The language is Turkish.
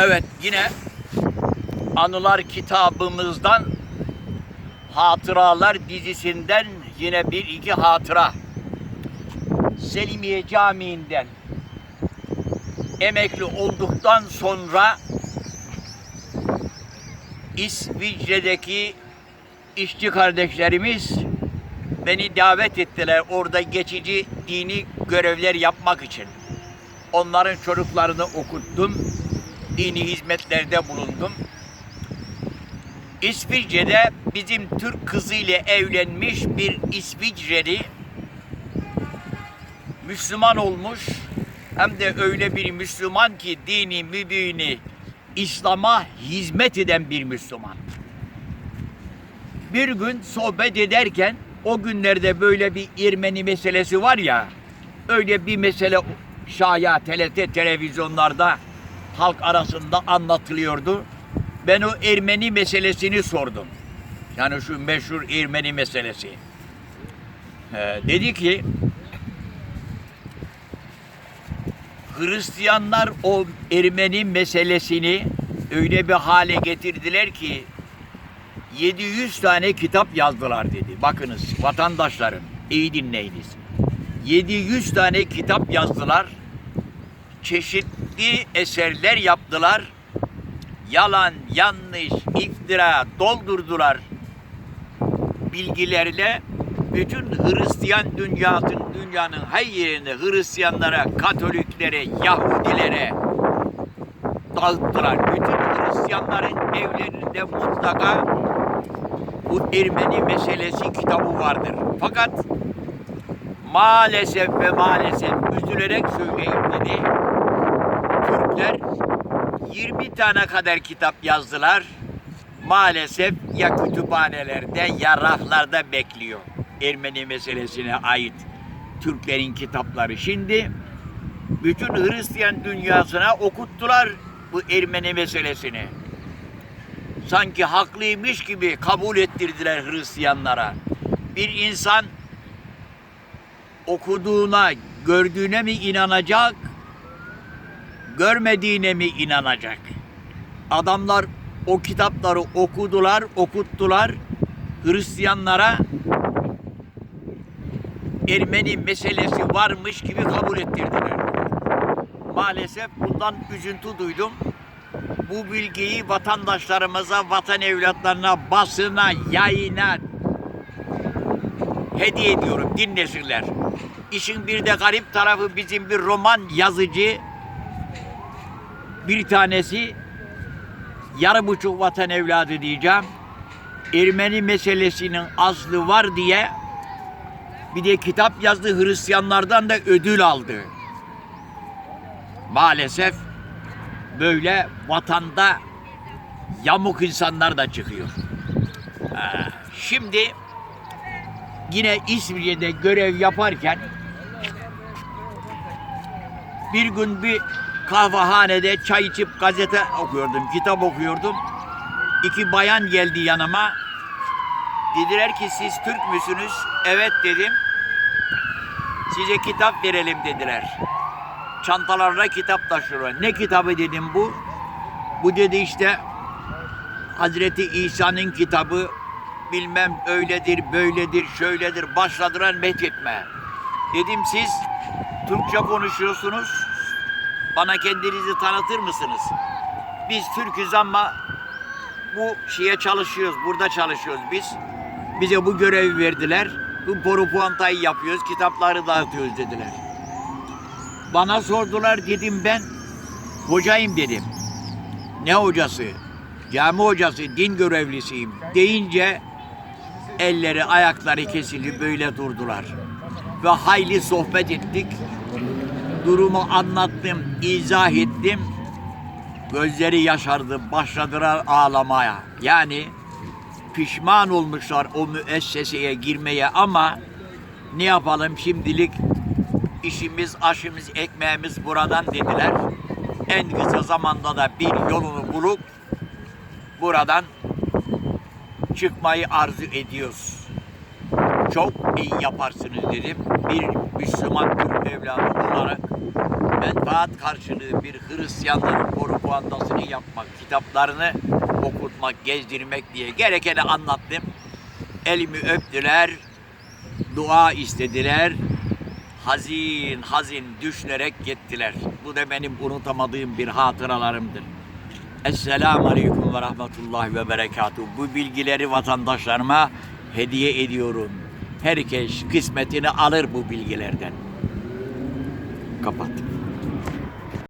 Evet yine anılar kitabımızdan Hatıralar dizisinden yine bir iki hatıra. Selimiye Camii'nden emekli olduktan sonra İsviçre'deki işçi kardeşlerimiz beni davet ettiler orada geçici dini görevler yapmak için. Onların çocuklarını okuttum. Dini hizmetlerde bulundum. İsviçre'de bizim Türk kızıyla evlenmiş bir İsviçreli Müslüman olmuş. Hem de öyle bir Müslüman ki dini mübini İslam'a hizmet eden bir Müslüman. Bir gün sohbet ederken o günlerde böyle bir Ermeni meselesi var ya öyle bir mesele şaya TRT televizyonlarda halk arasında anlatılıyordu. Ben o Ermeni meselesini sordum. Yani şu meşhur Ermeni meselesi. Ee, dedi ki Hristiyanlar o Ermeni meselesini öyle bir hale getirdiler ki 700 tane kitap yazdılar dedi. Bakınız vatandaşlarım iyi dinleyiniz. 700 tane kitap yazdılar. Çeşitli eserler yaptılar. Yalan, yanlış, iftira doldurdular bilgilerle bütün Hristiyan dünyasının dünyanın her yerine Hristiyanlara, Katoliklere, Yahudilere dağıttılar. Bütün Hristiyanların evlerinde mutlaka bu Ermeni meselesi kitabı vardır. Fakat maalesef ve maalesef üzülerek söyleyeyim dedi. Türkler 20 tane kadar kitap yazdılar. Maalesef ya kütüphanelerde ya raflarda bekliyor. Ermeni meselesine ait Türklerin kitapları. Şimdi bütün Hristiyan dünyasına okuttular bu Ermeni meselesini. Sanki haklıymış gibi kabul ettirdiler Hristiyanlara. Bir insan okuduğuna, gördüğüne mi inanacak, görmediğine mi inanacak? Adamlar o kitapları okudular, okuttular. Hristiyanlara Ermeni meselesi varmış gibi kabul ettirdiler. Maalesef bundan üzüntü duydum. Bu bilgiyi vatandaşlarımıza, vatan evlatlarına, basına, yayına hediye ediyorum. Dinlesinler. İşin bir de garip tarafı bizim bir roman yazıcı bir tanesi yarı buçuk vatan evladı diyeceğim. Ermeni meselesinin aslı var diye bir de kitap yazdı Hristiyanlardan da ödül aldı. Maalesef böyle vatanda yamuk insanlar da çıkıyor. Ha, Şimdi yine İsviçre'de görev yaparken bir gün bir kahvehanede çay içip gazete okuyordum, kitap okuyordum. İki bayan geldi yanıma. Dediler ki siz Türk müsünüz? Evet dedim. Size kitap verelim dediler. Çantalarla kitap taşıyorlar. Ne kitabı dedim bu? Bu dedi işte Hazreti İsa'nın kitabı bilmem öyledir, böyledir, şöyledir. Başladılar methetme. Dedim siz Türkçe konuşuyorsunuz. Bana kendinizi tanıtır mısınız? Biz Türk'üz ama bu şeye çalışıyoruz, burada çalışıyoruz biz. Bize bu görevi verdiler. Bu boru puantayı yapıyoruz, kitapları dağıtıyoruz dediler. Bana sordular dedim ben hocayım dedim. Ne hocası? Cami hocası, din görevlisiyim deyince elleri ayakları kesildi böyle durdular. Ve hayli sohbet ettik. Durumu anlattım, izah ettim. Gözleri yaşardı, başladılar ağlamaya. Yani pişman olmuşlar o müesseseye girmeye ama ne yapalım şimdilik işimiz, aşımız, ekmeğimiz buradan dediler. En kısa zamanda da bir yolunu bulup buradan çıkmayı arzu ediyoruz. Çok iyi yaparsınız dedim. Bir Müslüman Türk evladı olarak menfaat karşılığı bir Hristiyanların propagandasını yapmak, kitaplarını okutmak, gezdirmek diye gerekeni anlattım. Elimi öptüler, dua istediler. Hazin hazin düşünerek gittiler. Bu da benim unutamadığım bir hatıralarımdır. Esselamu Aleyküm ve Rahmetullahi ve Berekatuhu. Bu bilgileri vatandaşlarıma hediye ediyorum. Herkes kısmetini alır bu bilgilerden. Kapat.